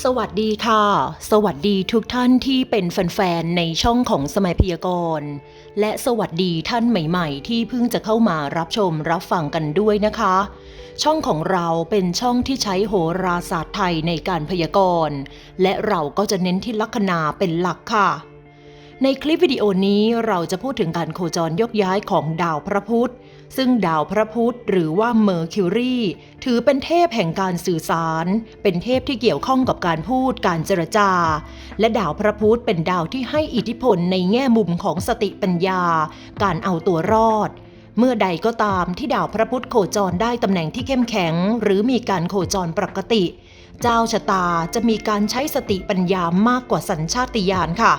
สวัสดีค่ะ สวัสดีทุกท่านที่เป็นแฟนๆ ในช่องของสมัยพยากรณ์และสวัสดีท่านใหม่ๆ ที่เพิ่งจะเข้ามารับชมรับฟังกันด้วยนะคะ ช่องของเราเป็นช่องที่ใช้โหราศาสตร์ไทยในการพยากรณ์และเราก็จะเน้นที่ลัคนาเป็นหลักค่ะ ในคลิปวิดีโอนี้เราจะพูดถึงการโคจรยกย้ายของดาวพระพุธ ซึ่งดาวพระพุธหรือว่าเมอร์คิวรีถือเป็นเทพแห่งการสื่อสาร เป็นเทพที่เกี่ยวข้องกับการพูดการเจรจา และดาวพระพุธเป็นดาวที่ให้อิทธิพลในแง่มุมของสติปัญญา การเอาตัวรอดเมื่อใดก็ตามที่ดาวพระพุธโคจรได้ตำแหน่งที่เข้มแข็ง หรือมีการโคจรปกติ เจ้าชะตาจะมีการใช้สติปัญญามากกว่าสัญชาติญาณค่ะ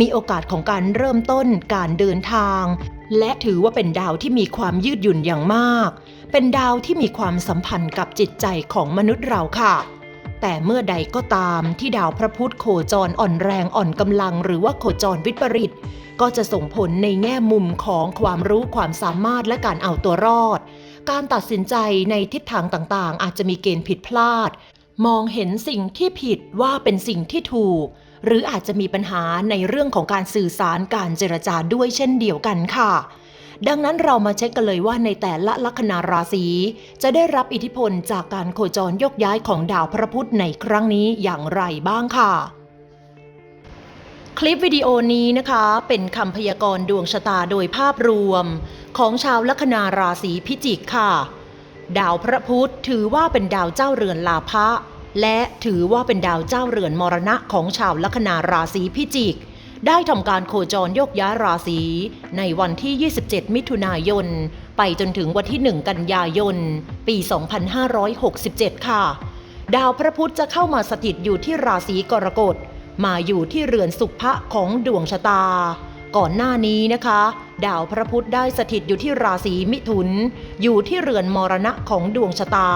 มีโอกาสของการเริ่มต้นการเดินทาง และถือว่าเป็นดาวที่มีความยืดหยุ่นอย่างมาก เป็นดาวที่มีความสัมพันธ์กับจิตใจของมนุษย์เราค่ะ แต่เมื่อใดก็ตามที่ดาวพระพุธโคจรอ่อนแรงอ่อนกำลัง หรือว่าโคจรวิปริตก็จะส่งผลในแง่มุมของความรู้ความสามารถและการเอาตัวรอด การตัดสินใจในทิศทางต่างๆ อาจจะมีเกณฑ์ผิดพลาด มองเห็นสิ่งที่ผิดว่าเป็นสิ่งที่ถูก หรืออาจจะมีปัญหาในเรื่องของการสื่อสารการเจรจาด้วยเช่นเดียวกันค่ะ ดังนั้นเรามาเช็คกันเลยว่าในแต่ละลัคนาราศีจะได้รับอิทธิพลจากการโคจรยกย้ายของดาวพระพุธในครั้งนี้อย่างไรบ้างค่ะคลิปวิดีโอนี้นะคะเป็นคำพยากรณ์ดวงชะตาโดยภาพรวม ของชาวลัคนาราศีพิจิกค่ะ ดาวพระพุธถือว่าเป็นดาวเจ้าเรือนลาภะและถือว่าเป็นดาวเจ้าเรือนมรณะของชาวลัคนาราศีพิจิก ได้ทำการโคจรยกย้ายราศีในวันที่ 27 มิถุนายน ไปจนถึงวันที่ 1 กันยายน ปี 2567 ค่ะ ดาวพระพุธจะเข้ามาสถิตอยู่ที่ราศีกรกฎ มาอยู่ที่เรือนสุภะของดวงชะตา ก่อนหน้านี้นะคะ ดาวพระพุธได้สถิตอยู่ที่ราศีมิถุน อยู่ที่เรือนมรณะของดวงชะตา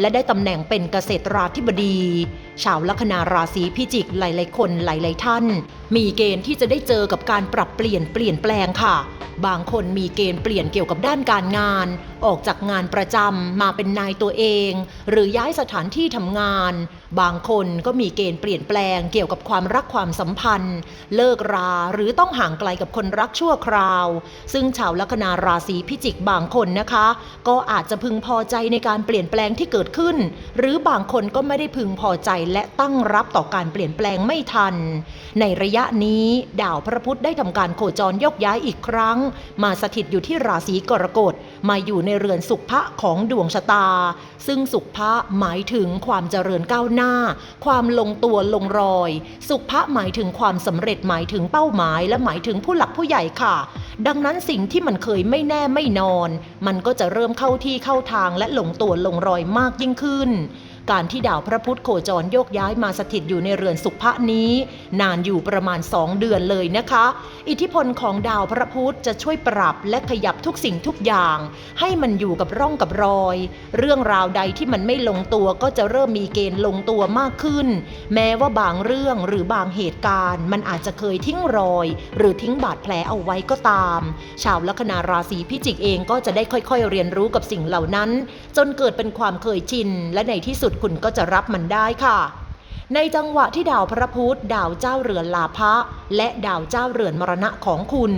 และได้ตำแหน่งเป็นเกษตราธิบดี ชาวลัคนาราศีพิจิกหลายๆคนหลาย ๆ ท่าน มีเกณฑ์ที่จะได้เจอกับการปรับเปลี่ยนเปลี่ยนแปลงค่ะ บางคนมีเกณฑ์เปลี่ยนเกี่ยวกับด้านการงาน ออกจากงานประจำมาเป็นนายตัวเอง หรือย้ายสถานที่ทำงาน บางคนก็มีเกณฑ์เปลี่ยนแปลงเกี่ยวกับความรักความสัมพันธ์ เลิกราหรือต้องห่างไกลกับคนรักชั่วคราว ซึ่งชาวลัคนาราศีพิจิกบางคนนะคะ ก็อาจจะพึงพอใจในการเปลี่ยนแปลงที่เกิดขึ้น หรือบางคนก็ไม่ได้พึงพอใจและตั้งรับต่อการเปลี่ยนแปลงไม่ทัน ในระยะนี้ดาวพระพุธได้ทำการโคจรยกย้ายอีกครั้ง มาสถิตอยู่ที่ราศีกรกฎมาอยู่ในเรือนสุขภะของดวงชะตา ซึ่งสุขภะหมายถึงความเจริญก้าวหน้า ความลงตัวลงรอย สุขภะหมายถึงความสำเร็จหมายถึงเป้าหมาย และหมายถึงผู้หลักผู้ใหญ่ค่ะ ดังนั้นสิ่งที่มันเคยไม่แน่ไม่นอน มันก็จะเริ่มเข้าที่เข้าทางและลงตัวลงรอยมากยิ่งขึ้น การที่ดาวพระพุธโคจรโยกย้ายมาสถิตอยู่ในเรือนสุภะนี้ นานอยู่ประมาณ 2 เดือนเลยนะคะ อิทธิพลของดาวพระพุธจะช่วยปรับและขยับทุกสิ่งทุกอย่าง ให้มันอยู่กับร่องกับรอย เรื่องราวใดที่มันไม่ลงตัวก็จะเริ่มมีเกณฑ์ลงตัวมากขึ้น แม้ว่าบางเรื่องหรือบางเหตุการณ์ มันอาจจะเคยทิ้งรอย หรือทิ้งบาดแผลเอาไว้ก็ตาม ชาวลัคนาราศีพิจิกเองก็จะได้ค่อยๆ เรียนรู้กับสิ่งเหล่านั้น จนเกิดเป็นความเคยชินและในที่สุดคุณก็จะรับมันได้ค่ะ ในจังหวะที่ดาวพระพุธดาวเจ้าเรือนลาภะและดาวเจ้าเรือนมรณะของคุณ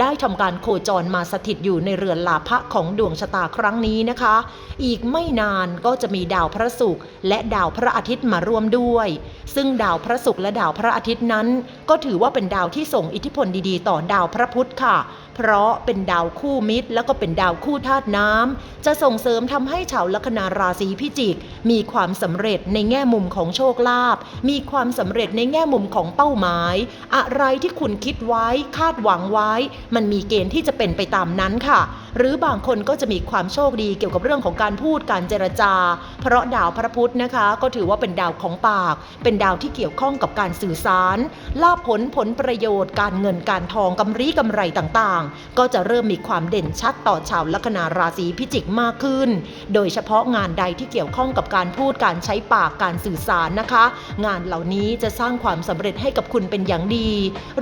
ได้ทำการโคจรมาสถิตอยู่ในเรือนลาภะของดวงชะตาครั้งนี้นะคะ อีกไม่นานก็จะมีดาวพระศุกร์และดาวพระอาทิตย์มาร่วมด้วย ซึ่งดาวพระศุกร์และดาวพระอาทิตย์นั้น ก็ถือว่าเป็นดาวที่ส่งอิทธิพลดีๆ ต่อดาวพระพุธค่ะเพราะเป็นดาวคู่มิตร แล้วก็เป็นดาวคู่ธาตุน้ำจะส่งเสริมทำให้ชาวลัคนาราศีพิจิก มีความสำเร็จในแง่มุมของโชคลาภมีความสำเร็จในแง่มุมของเป้าหมาย อะไรที่คุณคิดไว้คาดหวังไว้ มันมีเกณฑ์ที่จะเป็นไปตามนั้นค่ะ หรือบางคนก็จะมีความโชคดีเกี่ยวกับเรื่องของการพูดการเจรจา เพราะดาวพระพุธนะคะ ก็ถือว่าเป็นดาวของปาก เป็นดาวที่เกี่ยวข้องกับการสื่อสารลาภผลผลประโยชน์ การเงินการทองกำไรกำไรต่างๆ ก็จะเริ่มมีความเด่นชัดต่อชาวลัคนาราศีพิจิกมากขึ้น โดยเฉพาะงานใดที่เกี่ยวข้องกับการพูดการใช้ปากการสื่อสารนะคะ งานเหล่านี้จะสร้างความสำเร็จให้กับคุณเป็นอย่างดี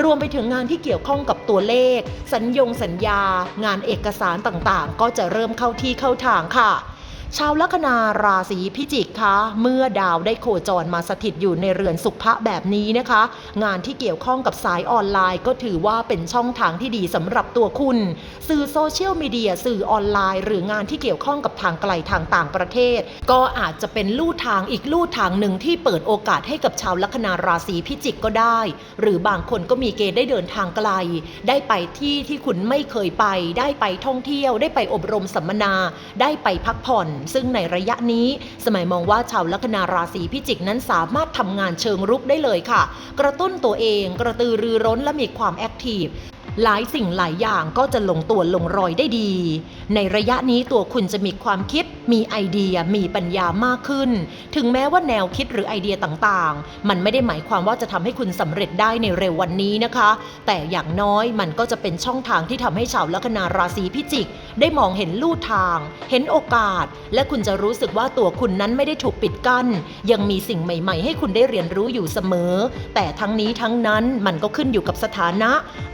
รวมไปถึงงานที่เกี่ยวข้องกับตัวเลข สัญญงสัญญา งานเอกสารต่างๆ ก็จะเริ่มเข้าที่เข้าทางค่ะ ชาวลัคนาราศีพิจิกคะเมื่อดาวได้โคจรมาสถิตอยู่ในเรือนสุภะแบบนี้นะคะ งานที่เกี่ยวข้องกับสายออนไลน์ ก็ถือว่าเป็นช่องทางที่ดีสำหรับตัวคุณ สื่อโซเชียลมีเดียสื่อออนไลน์ หรืองานที่เกี่ยวข้องกับทางไกลทางต่างประเทศ ก็อาจจะเป็นลู่ทางอีกลู่ทางหนึ่งที่เปิดโอกาสให้กับชาวลัคนาราศีพิจิกก็ได้ หรือบางคนก็มีเกณฑ์ได้เดินทางไกล ได้ไปที่ที่คุณไม่เคยไป ได้ไปท่องเที่ยว ได้ไปอบรมสัมมนา ได้ไปพักผ่อนซึ่งในระยะนี้ สมัยมองว่าชาวลัคนาราศีพิจิกนั้นสามารถทำงานเชิงรุกได้เลยค่ะ กระตุ้นตัวเองกระตือรือร้นและมีความแอคทีฟหลายสิ่งหลายอย่างก็จะลงตัวลงรอยได้ดี ในระยะนี้ตัวคุณจะมีความคิด มีไอเดีย มีปัญญามากขึ้น ถึงแม้ว่าแนวคิดหรือไอเดียต่างๆ มันไม่ได้หมายความว่าจะทำให้คุณสำเร็จได้ในเร็ววันนี้นะคะ แต่อย่างน้อยมันก็จะเป็นช่องทางที่ทำให้ชาวลัคนาราศีพิจิก ได้มองเห็นลู่ทาง เห็นโอกาส และคุณจะรู้สึกว่าตัวคุณนั้นไม่ได้ถูกปิดกั้น ยังมีสิ่งใหม่ ๆ ให้คุณได้เรียนรู้อยู่เสมอ แต่ทั้งนี้ทั้งนั้นมันก็ขึ้นอยู่กับสถานะ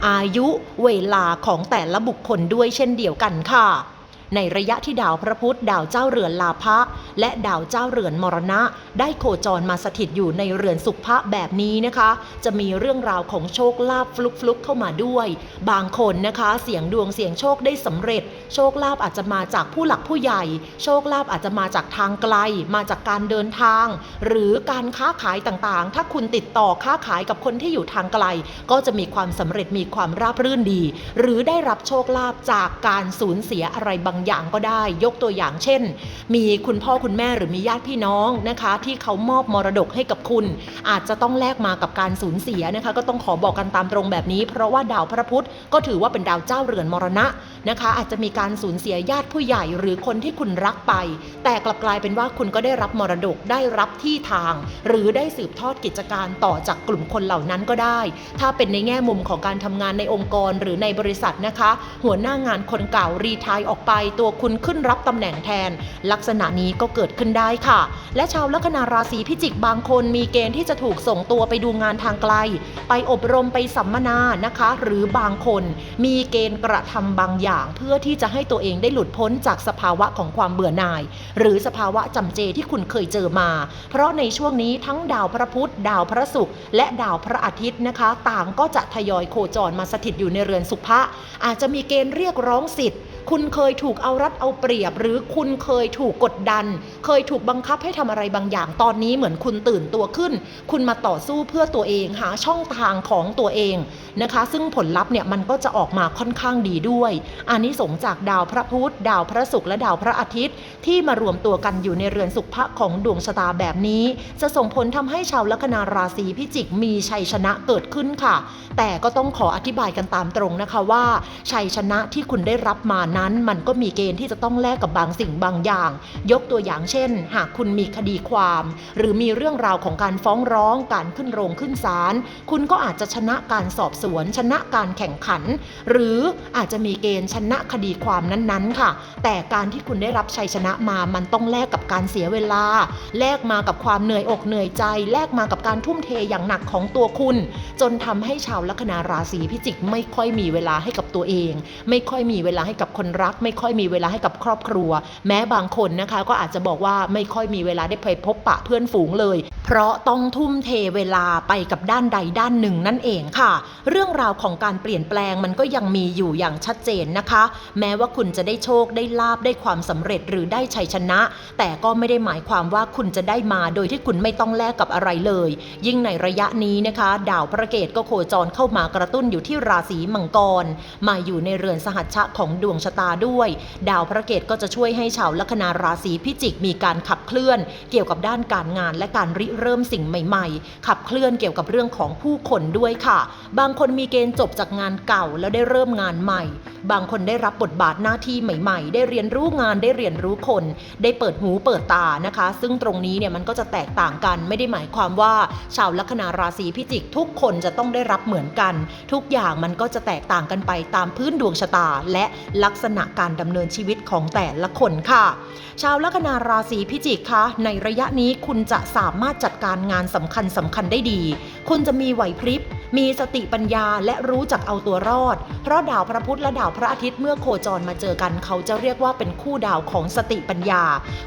อายุ เวลาของแต่ละบุคคลด้วยเช่นเดียวกันค่ะ ในระยะที่ดาวพระพุธดาวเจ้าเรือนลาภะและดาวเจ้าเรือนมรณะ ได้โคจรมาสถิตอยู่ในเรือนสุภะแบบนี้นะคะ จะมีเรื่องราวของโชคลาภฟลุกๆเข้ามาด้วย บางคนนะคะเสียงดวงเสียงโชคได้สำเร็จ โชคลาภอาจจะมาจากผู้หลักผู้ใหญ่ โชคลาภอาจจะมาจากทางไกล มาจากการเดินทาง หรือการค้าขายต่างๆ ถ้าคุณติดต่อค้าขายกับคนที่อยู่ทางไกล ก็จะมีความสำเร็จมีความราบรื่นดี หรือได้รับโชคลาภจากการสูญเสียอะไรบางอย่างก็ได้ ยกตัวอย่างเช่น มีคุณพ่อคุณแม่หรือมีญาติพี่น้องนะคะ ที่เขามอบมรดกให้กับคุณ อาจจะต้องแลกมากับการสูญเสียนะคะ ก็ต้องขอบอกกันตามตรงแบบนี้ เพราะว่าดาวพระพุธก็ถือว่าเป็นดาวเจ้าเรือนมรณะนะคะ อาจจะมีการสูญเสียญาติผู้ใหญ่หรือคนที่คุณรักไป แต่กลับกลายเป็นว่าคุณก็ได้รับมรดกได้รับที่ทาง หรือได้สืบทอดกิจการต่อจากกลุ่มคนเหล่านั้นก็ได้ ถ้าเป็นในแง่มุมของการทำงานในองค์กรหรือในบริษัทนะคะ หัวหน้างานคนเก่ารีทายออกไปตัวคุณขึ้นรับตำแหน่งแทน ลักษณะนี้ก็เกิดขึ้นได้ค่ะ และชาวลัคนาราศีพิจิกบางคนมีเกณฑ์ที่จะถูกส่งตัวไปดูงานทางไกล ไปอบรมไปสัมมนานะคะ หรือบางคนมีเกณฑ์กระทำบางอย่างเพื่อที่จะให้ตัวเองได้หลุดพ้นจากสภาวะของความเบื่อหน่าย หรือสภาวะจำเจที่คุณเคยเจอมา เพราะในช่วงนี้ทั้งดาวพระพุธ ดาวพระศุกร์และดาวพระอาทิตย์นะคะ ต่างก็จะทยอยโคจรมาสถิตอยู่ในเรือนสุภะอาจจะมีเกณฑ์เรียกร้องสิทธิ์ คุณเคยถูกเอารัดเอาเปรียบ หรือคุณเคยถูกกดดัน เคยถูกบังคับให้ทำอะไรบางอย่างตอนนี้เหมือนคุณตื่นตัวขึ้น คุณมาต่อสู้เพื่อตัวเองหาช่องทางของตัวเองนะคะ ซึ่งผลลัพธ์เนี่ยมันก็จะออกมาค่อนข้างดีด้วยอันนี้สงจากดาวพระพุธดาวพระศุกร์และดาวพระอาทิตย์ ที่มารวมตัวกันอยู่ในเรือนสุขภะของดวงชะตาแบบนี้ จะส่งผลทำให้ชาวลัคนาราศีพิจิกมีชัยชนะเกิดขึ้นค่ะ แต่ก็ต้องขออธิบายกันตามตรงนะคะว่า ชัยชนะที่คุณได้รับมานั้นมันก็มีเกณฑ์ที่จะต้องแลกกับบางสิ่งบางอย่าง ยกตัวอย่างเช่น หากคุณมีคดีความ หรือมีเรื่องราวของการฟ้องร้อง การขึ้นโรงขึ้นศาลคุณก็อาจจะชนะการสอบสวน ชนะการแข่งขัน หรืออาจจะมีเกณฑ์ชนะคดีความนั้นๆ ค่ะ แต่การที่คุณได้รับชัยชนะมามันต้องแลกกับการเสียเวลา แลกมากับความเหนื่อยอกเหนื่อยใจ แลกมากับการทุ่มเทอย่างหนักของตัวคุณ จนทำให้ชาวลัคนาราศีพิจิกไม่ค่อยมีเวลาให้กับตัวเอง ไม่ค่อยมีเวลาให้กับคนรัก ไม่ค่อยมีเวลาให้กับครอบครัว แม้บางคนนะคะก็อาจจะบอกว่าไม่ค่อยมีเวลาได้ไปพบปะเพื่อนฝูงเลย เพราะต้องทุ่มเทเวลาไปกับด้านใดด้านหนึ่งนั่นเองค่ะ เรื่องราวของการเปลี่ยนแปลงมันก็ยังมีอยู่อย่างชัดเจนนะคะ แม้ว่าคุณจะได้โชคได้ลาบได้ความสำเร็จหรือได้ชัยชนะ แต่ก็ไม่ได้หมายความว่าคุณจะได้มาโดยที่คุณไม่ต้องแลกกับอะไรเลย ยิ่งในระยะนี้นะคะ ดาวพระเกตก็โคจรเข้ามากระตุ้นอยู่ที่ราศีมังกร มาอยู่ในเรือนสหัชชะของดวงชะตาด้วย ดาวพระเกตก็จะช่วยให้ชาวลัคนาราศีพิจิกมีการขับเคลื่อน เกี่ยวกับด้านการงานและการริเริ่มสิ่งใหม่ๆ ขับเคลื่อนเกี่ยวกับเรื่องของผู้คนด้วยค่ะ บางคนมีเกณฑ์จบจากงานเก่าแล้วได้เริ่มงานใหม่ บางคนได้รับบทบาทหน้าที่ใหม่ๆ ได้เรียนรู้งานได้เรียนรู้คน ได้เปิดหูเปิดตานะคะ ซึ่งตรงนี้เนี่ยมันก็จะแตกต่างกันไม่ได้หมายความว่า ชาวลัคนาราศีพิจิกทุกคนจะต้องได้รับเหมือนกัน ทุกอย่างมันก็จะแตกต่างกันไปตามพื้นดวงชะตาและลักษษณะการดำเนินชีวิตของแต่ละคนค่ะ ชาวลัคนาราศีพิจิกคะในระยะนี้คุณจะสามารถจัดการงานสำคัญสำคัญได้ดี คุณจะมีไหวพริบ มีสติปัญญาและรู้จักเอาตัวรอด เพราะดาวพระพุธและดาวพระอาทิตย์เมื่อโคจรมาเจอกันเขาจะเรียกว่าเป็นคู่ดาวของสติปัญญา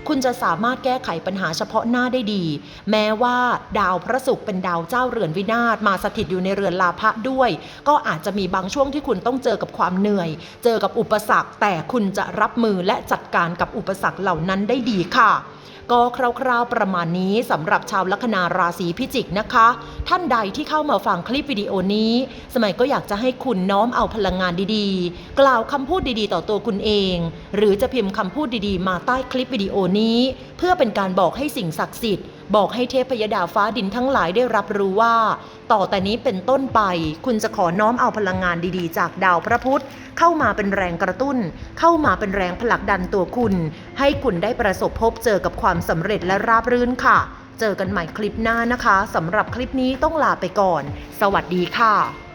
คุณจะสามารถแก้ไขปัญหาเฉพาะหน้าได้ดี แม้ว่าดาวพระศุกร์เป็นดาวเจ้าเรือนวินาศมาสถิตอยู่ในเรือนลาภะด้วย ก็อาจจะมีบางช่วงที่คุณต้องเจอกับความเหนื่อย เจอกับอุปสรรคแต่คุณจะรับมือและจัดการกับอุปสรรคเหล่านั้นได้ดีค่ะ ก็คร่าวๆประมาณนี้สำหรับชาวลัคนาราศีพิจิกนะคะ ท่านใดที่เข้ามาฟังคลิปวิดีโอนี้ สมัยก็อยากจะให้คุณน้อมเอาพลังงานดีๆ กล่าวคำพูดดีๆ ต่อตัวคุณเอง หรือจะพิมพ์คำพูดดีๆ มาใต้คลิปวิดีโอนี้ เพื่อเป็นการบอกให้สิ่งศักดิ์สิทธิ์ บอกให้เทพยดาฟ้าดินทั้งหลายได้รับรู้ว่า ต่อแต่นี้เป็นต้นไป คุณจะขอน้อมเอาพลังงานดีๆ จากดาวพระพุธ เข้ามาเป็นแรงกระตุ้น เข้ามาเป็นแรงผลักดันตัวคุณ ให้คุณได้ประสบพบเจอกับความสำเร็จและราบรื่นค่ะ เจอกันใหม่คลิปหน้านะคะสำหรับคลิปนี้ต้องลาไปก่อน สวัสดีค่ะ